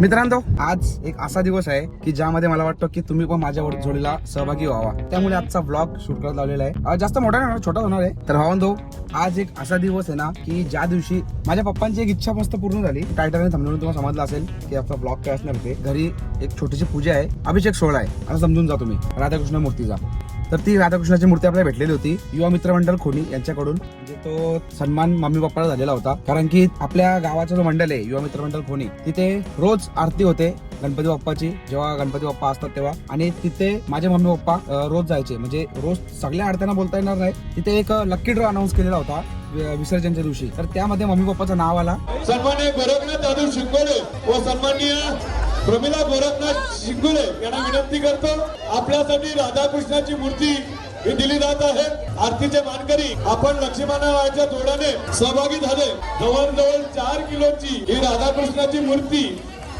मित्रांनो आज एक असा दिवस आहे की ज्यामध्ये मला वाटतं की तुम्ही पण माझ्या जोडीला सहभागी व्हावा. त्यामुळे आजचा ब्लॉग शूट करत लावलेला आहे. जास्त मोठा नाही होणार, छोटा होणार आहे. तर भावंदो आज एक असा दिवस आहे ना की ज्या दिवशी माझ्या पप्पांची एक इच्छा मस्त पूर्ण झाली. टायटलने समजून तुम्हाला समजलं असेल की आपला ब्लॉग काय असणार ते. घरी एक छोटीशी पूजा आहे. अभिषेक सोहळा आहे. असं समजून जा तुम्ही. राधाकृष्ण मूर्तीचा. तर ती राधाकृष्णाची मूर्ती आपल्याला भेटलेली होती. युवा मित्र मंडळ खोनी यांच्याकडून. म्हणजे तो सन्मान मम्मी पप्पाला झालेला होता. कारण की आपल्या गावाचा जो मंडळ आहे युवा मित्र मंडळ खोनी तिथे रोज आरती होते गणपती बाप्पाची. जेव्हा गणपती बाप्पा असतात तेव्हा. आणि तिथे माझे मम्मी पप्पा रोज जायचे. म्हणजे रोज सगळ्या आरत्यांना बोलता येणार नाही. तिथे एक लक्की ड्रॉ अनाऊन्स केलेला होता विसर्जनच्या दिवशी. तर त्यामध्ये मम्मी पप्पाचं नाव आला. सन्मान्य गोरखनाथ दादू शिंगोले व सन्माननीय प्रमिला गोरखनाथ शिंगुले यांना विनंती करतो आपल्यासाठी राधाकृष्णाची मूर्ती ही दिली जात आहे. आरतीचे मानकरी आपण लक्ष्मीनारायणाच्या जोडाने सहभागी झाले. जवळजवळ चार किलोची ही राधाकृष्णाची मूर्ती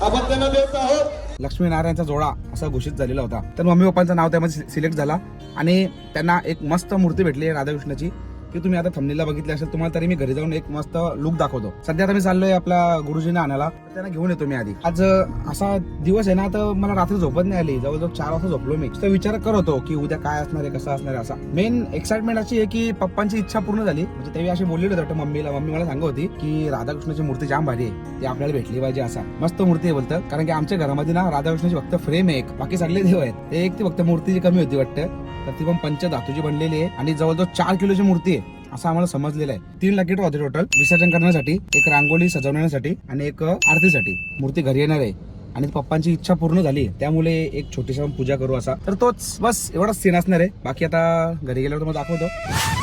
आपण त्यांना देत आहोत. लक्ष्मीनारायणचा जोडा असा घोषित झालेला होता. तर मम्मी पप्पांचं नाव त्यामध्ये सिलेक्ट झाला आणि त्यांना एक मस्त मूर्ती भेटली राधाकृष्णाची. की तुम्ही आता थंबनीला बघितले असेल तुम्हाला तरी मी घरी जाऊन एक मस्त लुक दाखवतो. सध्या आता मी चाललोय आपल्या गुरुजीने आणायला. त्यांना घेऊन येतो मी आधी. आज असा दिवस आहे ना तर मला रात्री झोपत नाही आली. जवळजवळ चार वाजता झोपलो मी. तर विचार करतो की उद्या काय असणार आहे कसं असणार आहे असा. मेन एक्साइटमेंट अशी आहे की पप्पांची इच्छा पूर्ण झाली. म्हणजे तेव्हा अशी बोललेली होती मम्मीला मम्मी मला सांगत होती की राधाकृष्णाची मूर्ती जाम भारी आहे. ती आपल्याला भेटली पाहिजे असा. मस्त मूर्ती आहे बोलतं. कारण की आमच्या घरामध्ये ना राधाकृष्णाची फक्त फ्रेम आहे एक. बाकी सगळे देव आहेत. एक ती फक्त मूर्तीची कमी होती वाटतं. तर ती पण पंचधातूची बनलेली आहे. आणि जवळजवळ चार किलोची मूर्ती आहे. असं आम्हाला समजलेलं आहे. तीन लाख होते टोटल विसर्जन करण्यासाठी एक रांगोळी सजवण्यासाठी आणि एक आरतीसाठी. मूर्ती घरी येणार आहे. आणि पप्पांची इच्छा पूर्ण झाली त्यामुळे एक छोटीशी पूजा करू असा. तर तोच बस एवढाच सीन असणार आहे. बाकी आता घरी गेल्यावर तुम्हाला दाखवतो.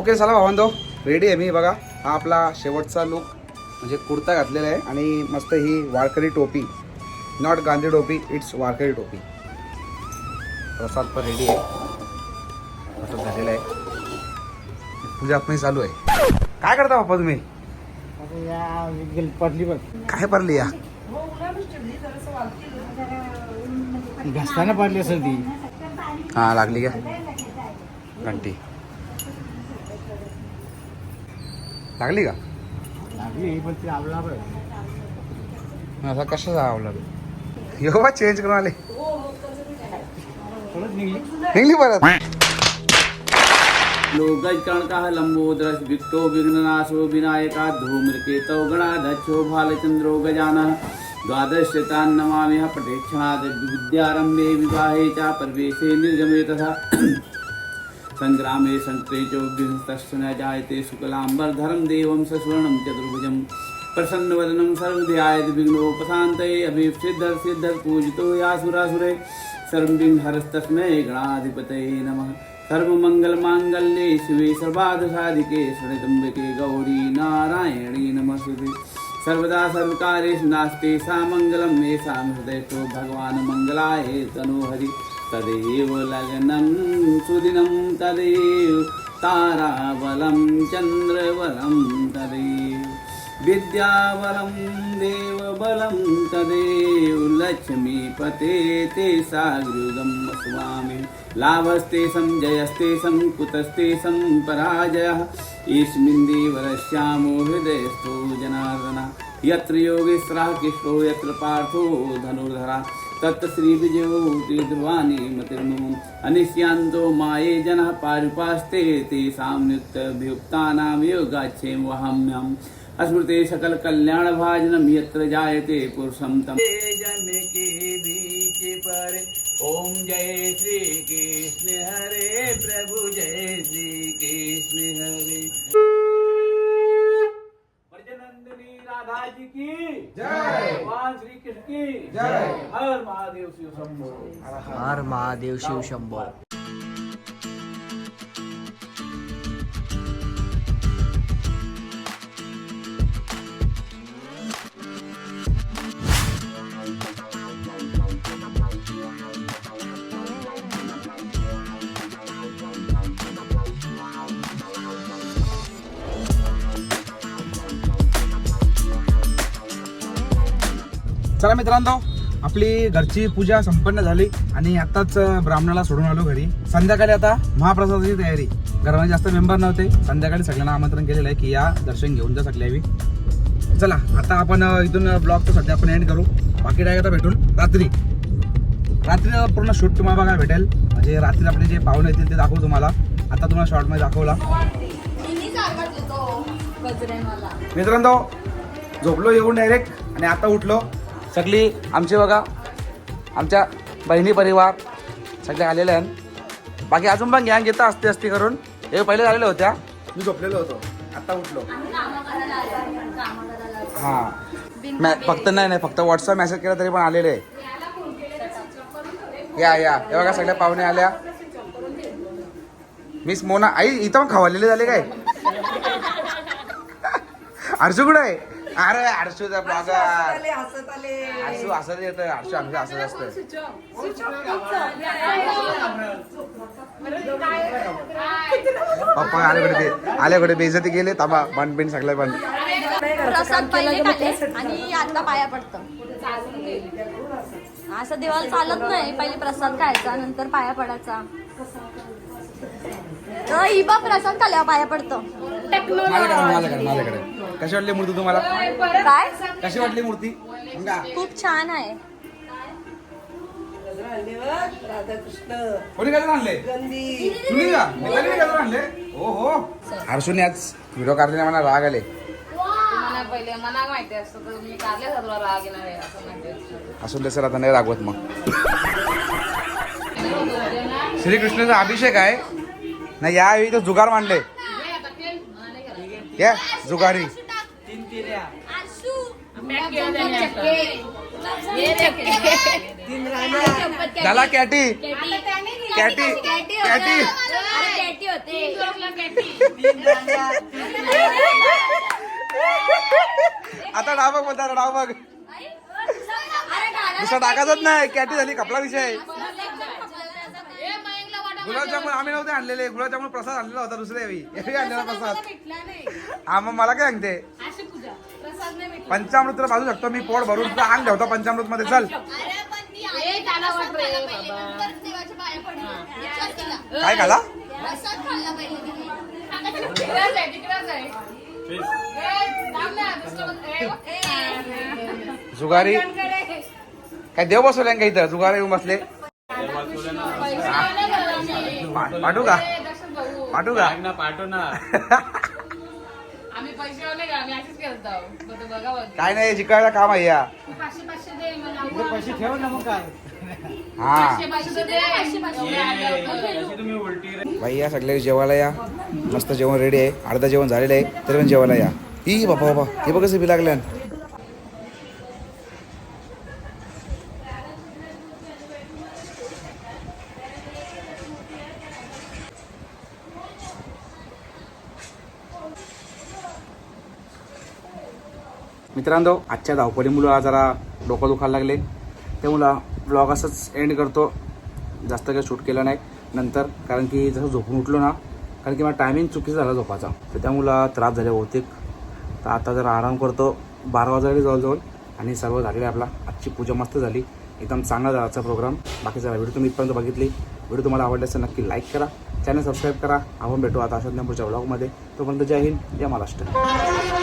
ओके चला भावांदो रेडी आहे मी बघा. हा आपला शेवटचा लुक म्हणजे कुर्ता घातलेला आहे आणि मस्त ही वारकरी टोपी. नॉट गांधी टोपी इट्स वारकरी टोपी. प्रसाद पण रेडी आहे. प्रसाद झालेला आहे. पूजा आपण चालू आहे. काय करता बाप्पा तुम्ही? पडली बघ. काय पडली या? घसताना पडली असेल ती. हा लागली का? घंटी. लागली का? लागली पण ती आवला बघ असा यो बा चेंज करून आले. निघली. निघली परत. लोकजकणकः लम्बोदरस् विक्तो विघ्ननाशो विनायका धूम्रकेतौ गणाध्यक्षो भालचन्द्रो गजानः द्वादशतान् नमामिह पटेक्षणाद् विद्यारम्भे विवाहे च प्रवेशे निर्गमे तथा सङ्ग्रामे सङ्कृते च न जायते शुक्लाम्बरधरं देवं सस्वर्णं चतुर्भुजं प्रसन्नवदनं सर्वध्यायद् विघ्नोपशान्तये अभिसिद्धः सिद्धः पूजितो यासुरासुरे सर्वं हरस्तस्मै गणाधिपतये नमः। सर्वमङ्गलमाङ्गल्ये शिवे सर्वाधसाधिके शरणितम्बिके गौरी नारायणी नमस्ते सर्वदा सर्वकारेषु नास्ति सा मङ्गलं मे सा हृदयतो भगवान् मङ्गलाय तनोहरि। तदेव लग्नं सुदिनं तदेव ताराबलं चन्द्रबलं तदेव विद्याबलं देवबलं तदेव लक्ष्मीपते ते सागृदं स्वामि लाभस्ते जयस्ते कुतस्ते पराजयः ईस्मिन् देवरश्यामो हृदयस्थो जनार्दन यत्र योगेश्वरः कृष्णो यत्र पार्थो धनुर्धरा। तत्र श्रीविजयोति ध्रुवाणि मतिर्मम माये जनः पारुपास्ते तेषां नित्यभियुक्तानां योगाच्छेमहम्यम् अस्मृते सकलकल्याणभाजनं यत्र जायते पुरुषं तम। जय श्रीकृष्ण हर महादेव शिव शंभो. चला मित्रांनो आपली घरची पूजा संपन्न झाली आणि आताच ब्राह्मणाला सोडून आलो घरी. संध्याकाळी आता महाप्रसादाची तयारी. घरामध्ये जास्त मेंबर नव्हते. संध्याकाळी सगळ्यांना आमंत्रण केलेलं आहे की या दर्शन घेऊन जा सगळ्यावी. चला आता आपण इथून ब्लॉग सध्या आपण एंड करू. बाकी काय आता भेटून रात्री. रात्री पूर्ण शूट तुम्हाला बघायला भेटेल. म्हणजे रात्री आपले जे पाहुणे येतील ते दाखवू तुम्हाला. आता तुम्हाला शॉर्टमध्ये दाखवला. मित्रांनो झोपलो येऊन डायरेक्ट आणि आता उठलो. सगळी आमचे बघा आमच्या बहिणी परिवार सगळे आलेले आहेत. बाकी अजून पण गॅंग येतं असते असते करून. हे पहिले झालेल्या होत्या. मी झोपलेलो होतो. आता उठलो. हा. मॅ- फक्त नाही नाही फक्त व्हॉट्सअप मेसेज केला तरी पण आलेले. आहे या या. हे बघा सगळ्या पाहुणे आल्या. मिस मोना आई इथं पण खवळलेले झाले काय? कुठे आहे? अरे हर्षूचा ब्लॉगर हर्षू असं येतं हर्षू आमचं असंच असतं पप्पा आले कुठे ते? आले कुठे? बेइज्जती गेले थांबा बन बिन सगळे पण प्रसाद पहिले आणि आता पाया पडतं. असं देवाला चालत नाही. पहिले प्रसाद खायचा नंतर पाया पडायचा. ही बा प्रसाद खाल्यावर पाया पडतो. माझ्याकडे. कशी वाटली मूर्ती तुम्हाला? काय? कशी वाटली मूर्ती? सांगा. खूप छान आहे. कोणी कसं आणले? तुम्ही का आणले? हो हो. हर्षूने आज व्हिडिओ काढलेला मला राग आले. मला पहिले मला माहिती असतं तर मी काढले तुला राग येणार आहे असं माहिती असतं. असून सर आता नाही रागवत मग. श्रीकृष्णाचा अभिषेक आहे. नाही यावेळी तर जुगार मांडले. या जुगारी. झाला कॅटी. कॅटी. कॅटी आता डाव बघ बोलता डाव बघ. दुसरा टाकायचंच नाही. कॅटी झाली कपडा विषय. गुलाबजामुन आम्ही नव्हते आणलेले. गुलाबजामुन प्रसाद आणलेला होता दुसऱ्या वेळी. आणलेला प्रसाद. हा मग मला काय सांगते? पंचामृत बाजू शकतो. मी पोट भरून तुझं अंग ठेवतो पंचामृत मध्ये चल काय खाला? ना, जुगारी. काय देव बसवल्या का इथं? जुगारी येऊन बसले. पैसे नाही घालत आम्ही. पा- पाठवू का? ए, दर्शन भाऊ. पाठवू का? आम्ही पैसे वाले का? आम्ही असेच करत आहोत बघ, बघा बघ. काय नाही जिकायला काम आहे या. पाचशे पाचशे दे मला पैसे ठेव ना मग काय? हा. पाचशे पाचशे दे बाई या सगळ्या जेवायला या. मस्त जेवण रेडी आहे. अर्धा जेवण झालेलं आहे तरी पण जेवायला या. ई बाबा बाबा हे बघ कसं बी लागलं. मित्रांनो आजच्या धावपळीमुळं जरा डोकं दुखायला लागले. त्यामुळं ब्लॉग असंच एंड करतो. जास्त काही शूट केलं नाही. नंतर कारण की जसं झोपून उठलो ना कारण की मला टायमिंग चुकीचा झाला झोपाचा तर त्यामुळं त्रास झाले बहुतेक. तर आता जरा आराम करतो. बारा वाजता जवळजवळ. आणि सर्व झालेले आपला. आजची पूजा मस्त झाली. एकदम चांगला झाला आजचा प्रोग्राम बाकीचा व्हिडिओ तुम्ही इथपर्यंत बघितली. व्हिडिओ तुम्हाला आवडला असेल नक्की लाईक करा. चॅनल सबस्क्राईब करा. आपण भेटू आता अशा पुढच्या ब्लॉगमध्ये तोपर्यंत जय हिंद. जय महाराष्ट्र.